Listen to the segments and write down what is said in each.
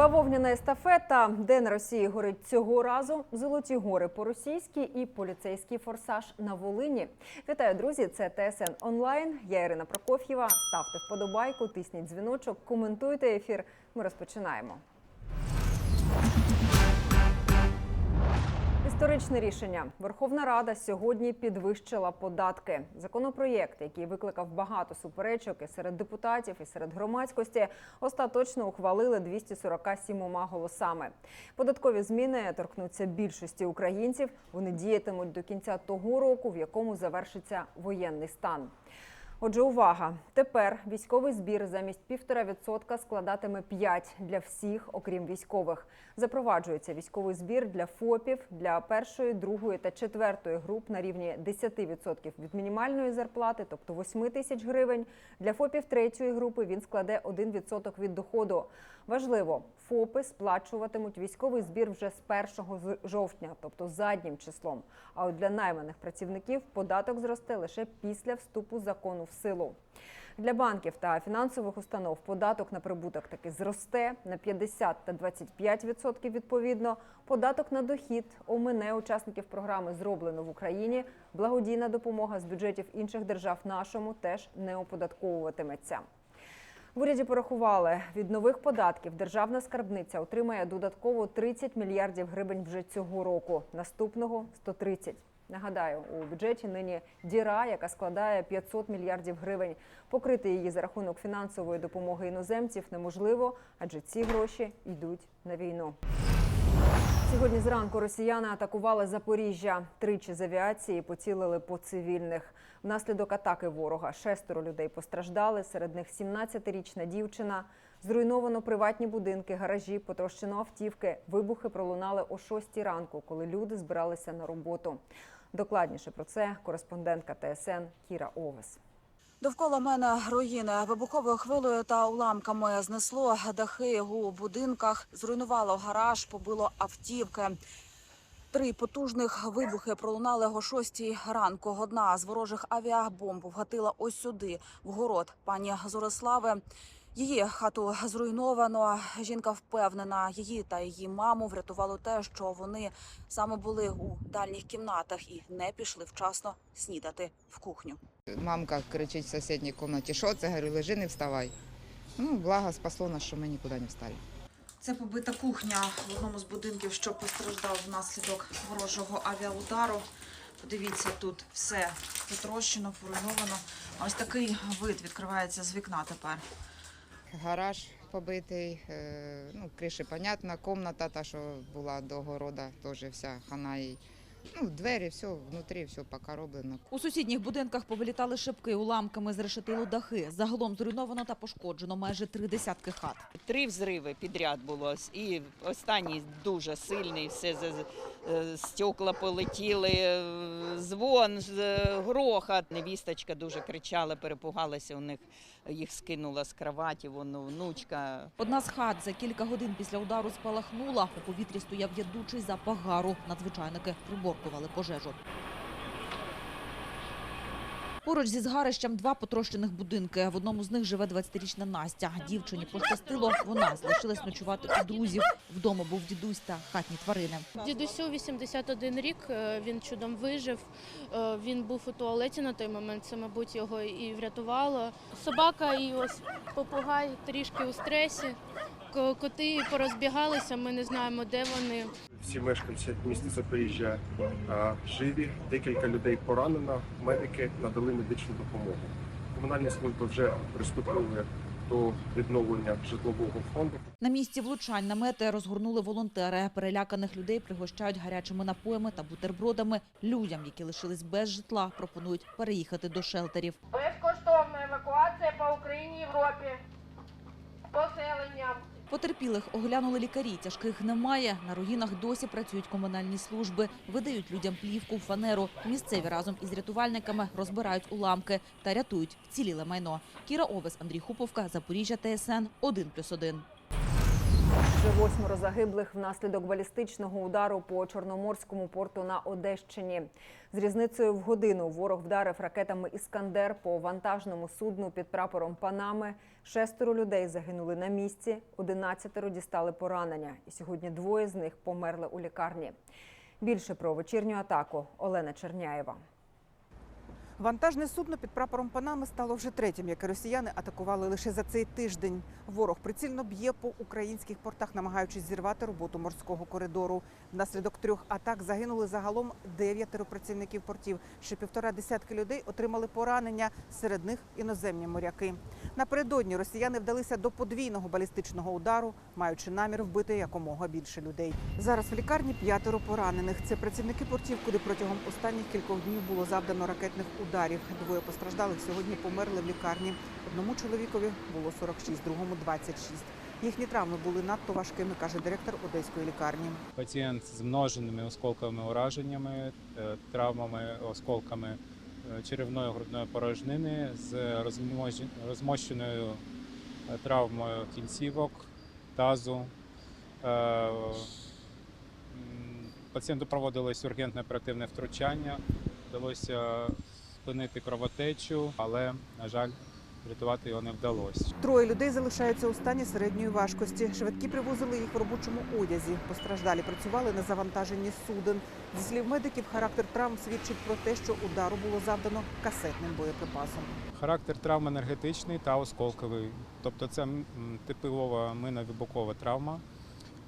Бавовняна естафета. День Росії горить цього разу? Золоті гори по-російськи і поліцейський форсаж на Волині. Вітаю, друзі! Це ТСН онлайн. Я Ірина Прокоф'єва. Ставте вподобайку, тисніть дзвіночок, коментуйте ефір. Ми розпочинаємо. Історичне рішення. Верховна Рада сьогодні підвищила податки. Законопроєкт, який викликав багато суперечок і серед депутатів, і серед громадськості, остаточно ухвалили 247 голосами. Податкові зміни торкнуться більшості українців. Вони діятимуть до кінця того року, в якому завершиться воєнний стан. Отже, увага! Тепер військовий збір замість півтора відсотка складатиме 5 для всіх, окрім військових. Запроваджується військовий збір для ФОПів для першої, другої та четвертої груп на рівні 10% від мінімальної зарплати, тобто 8 тисяч гривень. Для ФОПів третьої групи він складе 1% від доходу. Важливо, ФОПи сплачуватимуть військовий збір вже з 1 жовтня, тобто заднім числом. А от для найманих працівників податок зросте лише після вступу закону в силу. Для банків та фінансових установ податок на прибуток таки зросте на 50 та 25 відсотків відповідно. Податок на дохід омине учасників програми зроблено в Україні. Благодійна допомога з бюджетів інших держав нашому теж не оподатковуватиметься. В уряді порахували, від нових податків державна скарбниця отримає додатково 30 мільярдів гривень вже цього року. Наступного 130. Нагадаю, у бюджеті нині діра, яка складає 500 мільярдів гривень. Покрити її за рахунок фінансової допомоги іноземців неможливо, адже ці гроші йдуть на війну. Сьогодні зранку росіяни атакували Запоріжжя. Тричі з авіації поцілили по цивільних. Внаслідок атаки ворога шестеро людей постраждали. Серед них 17-річна дівчина. Зруйновано приватні будинки, гаражі, потрощено автівки. Вибухи пролунали о 6 ранку, коли люди збиралися на роботу. Докладніше про це кореспондентка ТСН Кіра Овес. Довкола мене руїни вибуховою хвилею та уламками знесло дахи у будинках, зруйнувало гараж, побило автівки. Три потужних вибухи пролунали о шостій ранку. Одна з ворожих авіабомб вгатила ось сюди, в город пані Зорислави. Її хату зруйновано. Жінка впевнена, її та її маму врятувало те, що вони саме були у дальніх кімнатах і не пішли вчасно снідати в кухню. Мамка кричить в сусідній кімнаті, що це? Говорю, лежи, не вставай. Ну, благо спасло нас, що ми нікуди не встали. Це побита кухня в одному з будинків, що постраждав внаслідок ворожого авіаудару. Подивіться, тут все потрощено, поруйновано. Ось такий вид відкривається з вікна тепер. Гараж побитий, е, ну, криші, понятно, комната та, що була до города, теж вся хана їй. Ну, двері, все, внутрі, все поки роблено. У сусідніх будинках повилітали шибки, уламками зрешетило дахи. Загалом зруйновано та пошкоджено майже три десятки хат. Три взриви підряд було, і останній дуже сильний, все стекла полетіли, е, дзвон, е, грохот. Невісточка дуже кричала, перепугалася у них, їх скинула з кроваті, воно внучка. Одна з хат за кілька годин після удару спалахнула. У повітрі стояв ядучий запах гару. Надзвичайники приборкували пожежу. Поруч зі згарищем два потрощених будинки. В одному з них живе 20-річна Настя. Дівчині пощастило, вона залишилась ночувати у друзів. Вдома був дідусь та хатні тварини. Дідусю 81 рік, е, він чудом вижив. Е, Він був у туалеті на той момент, це, мабуть, його і врятувало. Собака і ось попугай трішки у стресі. Ко- Коти порозбігалися, ми не знаємо, де вони. Всі мешканці міста Запоріжжя живі. Декілька людей поранено. Медики надали медичну допомогу. Комунальні служби вже приступили до відновлення житлового фонду. На місці влучань намети розгорнули волонтери. Переляканих людей пригощають гарячими напоями та бутербродами. Людям, які лишились без житла, пропонують переїхати до шелтерів. Безкоштовна евакуація по Україні і Європі. Поселення. Потерпілих оглянули лікарі. Тяжких немає. На руїнах досі працюють комунальні служби. Видають людям плівку, фанеру. Місцеві разом із рятувальниками розбирають уламки та рятують вціліле майно. Кіра Овес, Андрій Хуповка, Запоріжжя, ТСН 1+,1. Вже восьмеро загиблих внаслідок балістичного удару по чорноморському порту на Одещині. З різницею в годину ворог вдарив ракетами Іскандер по вантажному судну під прапором Панами. Шестеро людей загинули на місці, одинадцятеро дістали поранення. І сьогодні двоє з них померли у лікарні. Більше про вечірню атаку Олена Черняєва. Вантажне судно під прапором Панами стало вже третім, яке росіяни атакували лише за цей тиждень. Ворог прицільно б'є по українських портах, намагаючись зірвати роботу морського коридору. Внаслідок трьох атак загинули загалом дев'ятеро працівників портів. Ще півтора десятки людей отримали поранення. Серед них іноземні моряки. Напередодні росіяни вдалися до подвійного балістичного удару, маючи намір вбити якомога більше людей. Зараз в лікарні п'ятеро поранених. Це працівники портів, куди протягом останніх кількох днів було завдано ракетних ударів. Двоє постраждалих сьогодні померли в лікарні. Одному чоловікові було 46, другому 26. Їхні травми були надто важкими, каже директор одеської лікарні. Пацієнт з множеними осколковими ураженнями, е, травмами, осколками е, черевної грудної порожнини з розмощеною е, травмою кінцівок, тазу. Пацієнту проводилось ургентне оперативне втручання. Вдалося спинити кровотечу, але, на жаль, врятувати його не вдалося. Троє людей залишаються у стані середньої важкості. Швидкі привозили їх в робочому одязі. Постраждалі працювали на завантаженні суден. Зі слів медиків, характер травм свідчить про те, що удару було завдано касетним боєприпасом. Характер травм енергетичний та осколковий. Тобто це типова минно-вибухова травма,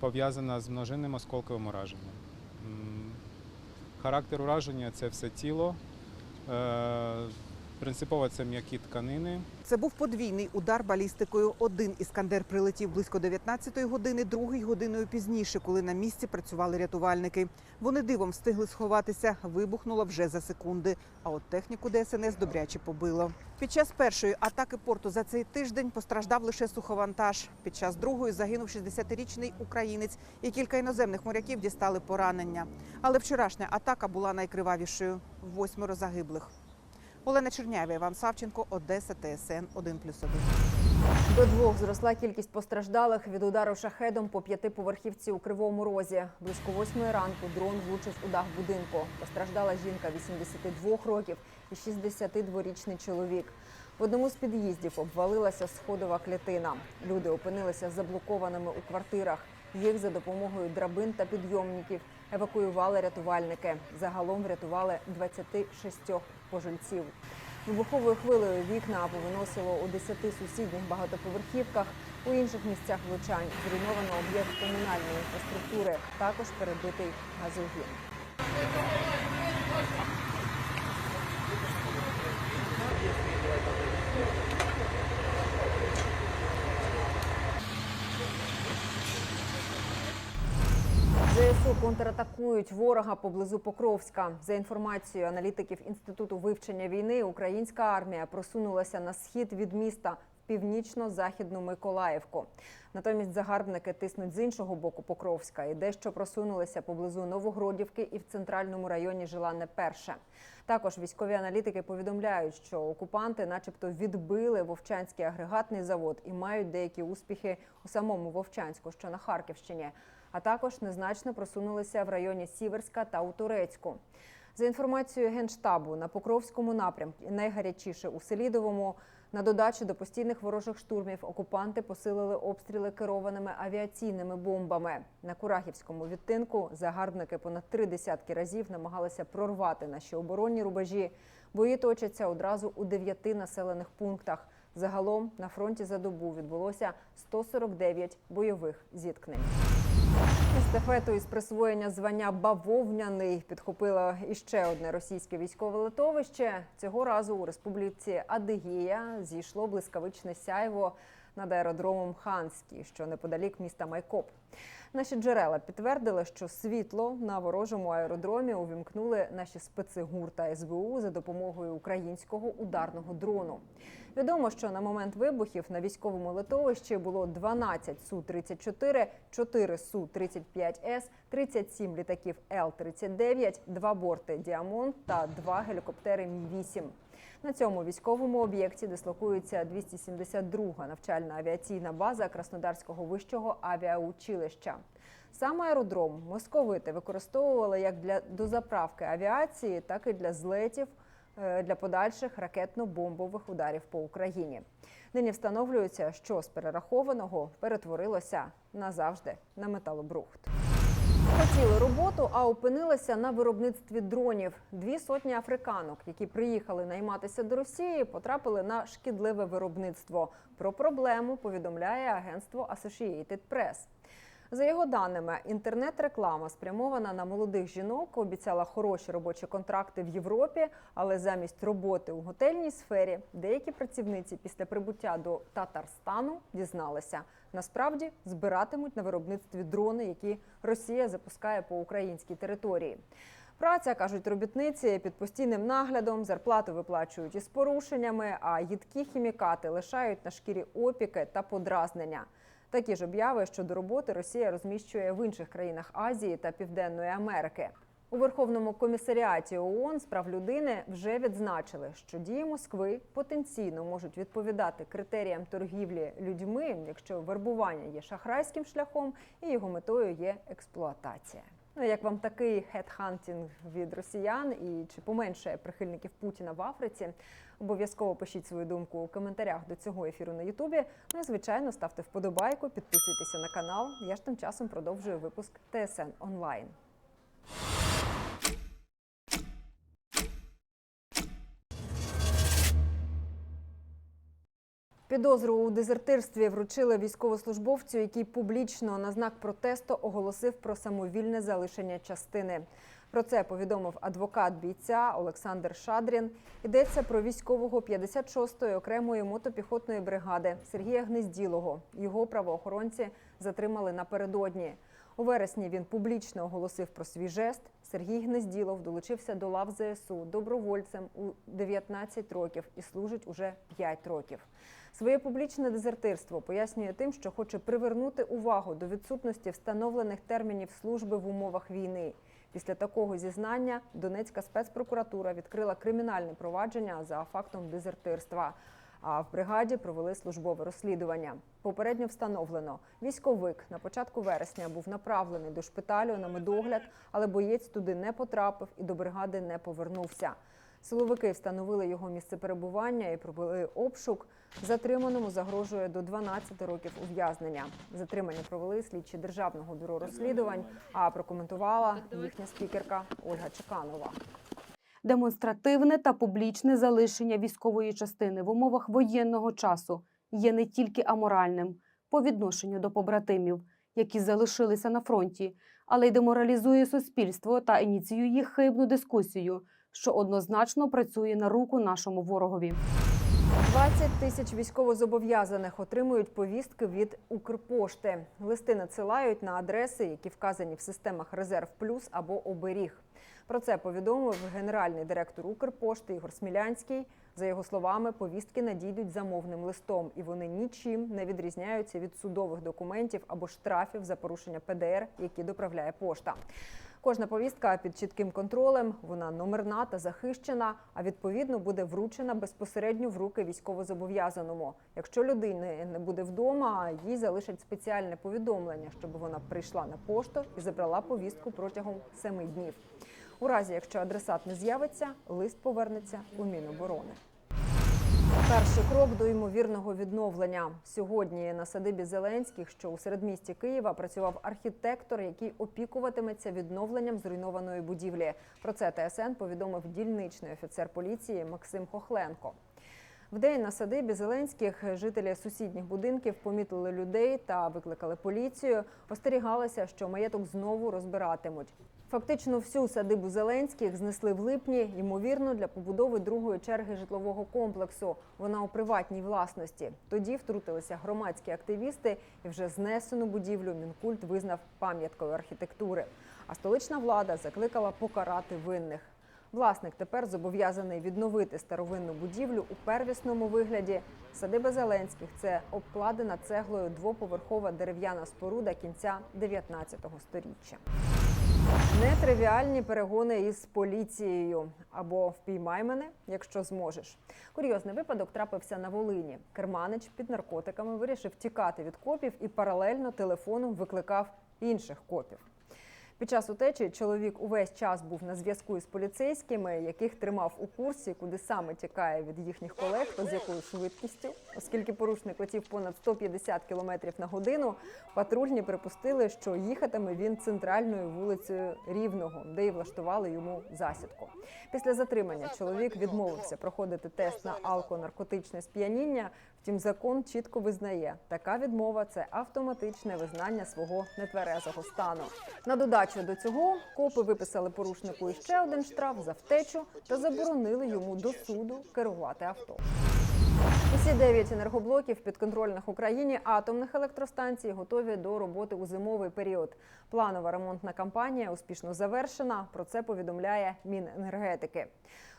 пов'язана з множинним осколковим ураженням. Характер ураження це все тіло. Е, Принципово це м'які тканини. Це був подвійний удар балістикою. Один іскандер прилетів близько 19-ї години, другий годиною пізніше, коли на місці працювали рятувальники. Вони дивом встигли сховатися. Вибухнуло вже за секунди. А от техніку ДСНС добряче побило. Під час першої атаки порту за цей тиждень постраждав лише суховантаж. Під час другої загинув 60-річний українець і кілька іноземних моряків дістали поранення. Але вчорашня атака була найкривавішою. Восьмеро загиблих. Олена Черняєва, Іван Савченко, Одеса, ТСН 1+,1. До двох зросла кількість постраждалих від удару шахедом по п'ятиповерхівці у Кривому Розі. Близько восьмої ранку дрон влучив у дах будинку. Постраждала жінка 82 років і 62-річний чоловік. В одному з під'їздів обвалилася сходова клітина. Люди опинилися заблокованими у квартирах. Їх за допомогою драбин та підйомників евакуювали рятувальники. Загалом врятували 26 пожильців. Вибуховою хвилею вікна повиносило у 10 сусідніх багатоповерхівках. У інших місцях влучань зруйновано об'єкт комунальної інфраструктури. Також перебитий газогін. ЗСУ контратакують ворога поблизу Покровська. За інформацією аналітиків інституту вивчення війни, українська армія просунулася на схід від міста в північно-західну Миколаївку. Натомість загарбники тиснуть з іншого боку Покровська і дещо просунулися поблизу Новогродівки і в центральному районі Желанне Перше. Також військові аналітики повідомляють, що окупанти, начебто, відбили Вовчанський агрегатний завод і мають деякі успіхи у самому Вовчанську, що на Харківщині а також незначно просунулися в районі Сіверська та у Турецьку. За інформацією Генштабу, на Покровському напрямку найгарячіше у Селідовому на додачу до постійних ворожих штурмів окупанти посилили обстріли керованими авіаційними бомбами. На Курахівському відтинку загарбники понад три десятки разів намагалися прорвати наші оборонні рубежі. Бої точаться одразу у дев'яти населених пунктах. Загалом на фронті за добу відбулося 149 бойових зіткнень. Естафету із присвоєння звання бавовняний підхопило іще одне російське військове литовище. Цього разу у республіці Адигія зійшло блискавичне сяйво над аеродромом Ханський, що неподалік міста Майкоп. Наші джерела підтвердили, що світло на ворожому аеродромі увімкнули наші специ та СБУ за допомогою українського ударного дрону. Відомо, що на момент вибухів на військовому литовищі було 12 Су-34, 4 Су-35С, 37 літаків Л-39, 2 борти «Діамонт» та 2 гелікоптери Мі-8. На цьому військовому об'єкті дислокується 272-га навчальна авіаційна база Краснодарського вищого авіаучилища. Сам аеродром московити використовували як для дозаправки авіації, так і для злетів е, для подальших ракетно-бомбових ударів по Україні. Нині встановлюється, що з перерахованого перетворилося назавжди на металобрухт. Хотіли роботу, а опинилися на виробництві дронів. Дві сотні африканок, які приїхали найматися до Росії, потрапили на шкідливе виробництво. Про проблему повідомляє агентство Associated Press. За його даними, інтернет-реклама спрямована на молодих жінок, обіцяла хороші робочі контракти в Європі, але замість роботи у готельній сфері деякі працівниці після прибуття до Татарстану дізналися, насправді збиратимуть на виробництві дрони, які Росія запускає по українській території. Праця, кажуть робітниці, під постійним наглядом, зарплату виплачують із порушеннями, а їдкі хімікати лишають на шкірі опіки та подразнення. Такі ж обяви щодо роботи Росія розміщує в інших країнах Азії та Південної Америки. У Верховному комісаріаті ООН з прав людини вже відзначили, що дії Москви потенційно можуть відповідати критеріям торгівлі людьми, якщо вербування є шахрайським шляхом і його метою є експлуатація. Ну як вам такий хедхантінг від росіян і чи поменшає прихильників Путіна в Африці? Обов'язково пишіть свою думку у коментарях до цього ефіру на Ютубі. Ну і звичайно ставте вподобайку, підписуйтеся на канал. Я ж тим часом продовжую випуск ТСН онлайн. Підозру у дезертирстві вручили військовослужбовцю, який публічно на знак протесту оголосив про самовільне залишення частини. Про це повідомив адвокат бійця Олександр Шадрін. Йдеться про військового 56-ї окремої мотопіхотної бригади Сергія Гнезділого. Його правоохоронці затримали напередодні. У вересні він публічно оголосив про свій жест. Сергій Гнезділов долучився до лав ЗСУ добровольцем у 19 років і служить уже 5 років. Своє публічне дезертирство пояснює тим, що хоче привернути увагу до відсутності встановлених термінів служби в умовах війни. Після такого зізнання Донецька спецпрокуратура відкрила кримінальне провадження за фактом дезертирства. А в бригаді провели службове розслідування. Попередньо встановлено, військовик на початку вересня був направлений до шпиталю на медогляд, але боєць туди не потрапив і до бригади не повернувся. Силовики встановили його місце перебування і провели обшук. Затриманому загрожує до 12 років ув'язнення. Затримання провели слідчі державного бюро розслідувань. А прокоментувала їхня спікерка Ольга Чеканова. демонстративне та публічне залишення військової частини в умовах воєнного часу є не тільки аморальним по відношенню до побратимів, які залишилися на фронті, але й деморалізує суспільство та ініціює хибну дискусію, що однозначно працює на руку нашому ворогові. 20 тисяч військовозобов'язаних отримують повістки від Укрпошти. Листи надсилають на адреси, які вказані в системах Резерв Плюс або Оберіг. Про це повідомив генеральний директор Укрпошти Ігор Смілянський. За його словами, повістки надійдуть замовним листом, і вони нічим не відрізняються від судових документів або штрафів за порушення ПДР, які доправляє пошта. Кожна повістка під чітким контролем, вона номерна та захищена, а відповідно буде вручена безпосередньо в руки військовозобов'язаному. Якщо людини не буде вдома, їй залишать спеціальне повідомлення, щоб вона прийшла на пошту і забрала повістку протягом семи днів. У разі, якщо адресат не з'явиться, лист повернеться у Міноборони. Перший крок до ймовірного відновлення сьогодні на садибі Зеленських, що у середмісті Києва, працював архітектор, який опікуватиметься відновленням зруйнованої будівлі. Про це ТСН повідомив дільничний офіцер поліції Максим Хохленко. Вдень на садибі Зеленських жителі сусідніх будинків помітили людей та викликали поліцію. Остерігалися, що маєток знову розбиратимуть. Фактично всю садибу Зеленських знесли в липні, ймовірно, для побудови другої черги житлового комплексу. Вона у приватній власності. Тоді втрутилися громадські активісти, і вже знесену будівлю Мінкульт визнав пам'яткою архітектури. А столична влада закликала покарати винних. Власник тепер зобов'язаний відновити старовинну будівлю у первісному вигляді. Садиба Зеленських це обкладена цеглою двоповерхова дерев'яна споруда кінця 19 століття. Нетривіальні перегони із поліцією або впіймай мене, якщо зможеш. Курйозний випадок трапився на Волині. Керманич під наркотиками вирішив тікати від копів і паралельно телефоном викликав інших копів. Під час утечі чоловік увесь час був на зв'язку із поліцейськими, яких тримав у курсі, куди саме тікає від їхніх колег та з якою швидкістю. Оскільки порушник летів понад 150 км на годину, патрульні припустили, що їхатиме він центральною вулицею Рівного, де й влаштували йому засідку. Після затримання чоловік відмовився проходити тест на алконаркотичне сп'яніння. Втім, закон чітко визнає, така відмова це автоматичне визнання свого нетверезого стану. На додачу до цього копи виписали порушнику іще один штраф за втечу та заборонили йому до суду керувати авто. Усі дев'ять енергоблоків підконтрольних Україні атомних електростанцій готові до роботи у зимовий період. Планова ремонтна кампанія успішно завершена. Про це повідомляє Міненергетики.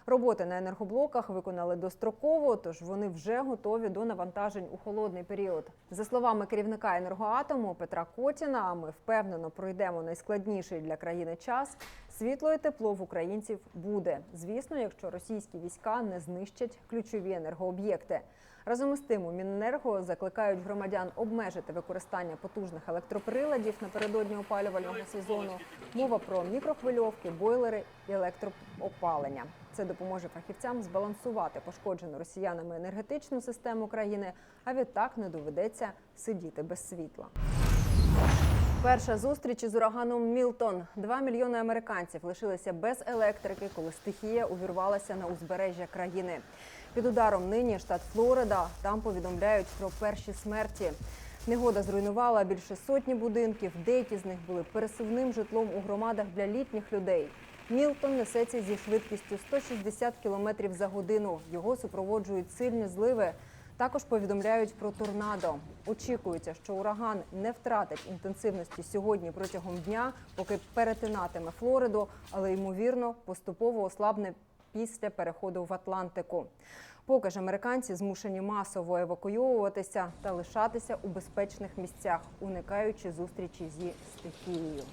Роботи на енергоблоках виконали достроково, тож вони вже готові до навантажень у холодний період. За словами керівника енергоатому Петра Котіна, ми впевнено пройдемо найскладніший для країни час. Світло і тепло в українців буде. Звісно, якщо російські війська не знищать ключові енергооб'єкти. Разом із тим у Міненерго закликають громадян обмежити використання потужних електроприладів напередодні опалювального сезону. Мова про мікрохвильовки, бойлери і електроопалення. Це допоможе фахівцям збалансувати пошкоджену росіянами енергетичну систему країни, а відтак не доведеться сидіти без світла. Перша зустріч із ураганом Мілтон. Два мільйони американців лишилися без електрики, коли стихія увірвалася на узбережжя країни. Під ударом нині штат Флорида. Там повідомляють про перші смерті. Негода зруйнувала більше сотні будинків. Деякі з них були пересувним житлом у громадах для літніх людей. Мілтон несеться зі швидкістю 160 км за годину. Його супроводжують сильні зливи. Також повідомляють про торнадо. Очікується, що ураган не втратить інтенсивності сьогодні протягом дня, поки перетинатиме Флориду, але ймовірно поступово ослабне після переходу в Атлантику. Поки ж американці змушені масово евакуйовуватися та лишатися у безпечних місцях, уникаючи зустрічі зі стихією.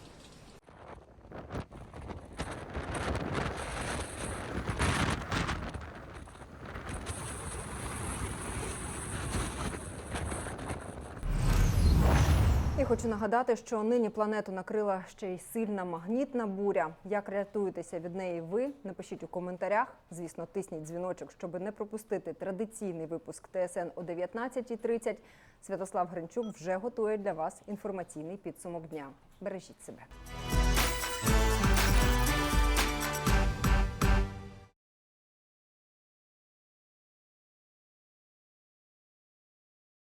Хочу нагадати, що нині планету накрила ще й сильна магнітна буря. Як рятуєтеся від неї ви? Напишіть у коментарях. Звісно, тисніть дзвіночок, щоб не пропустити традиційний випуск ТСН о 19.30. Святослав Гринчук вже готує для вас інформаційний підсумок дня. Бережіть себе.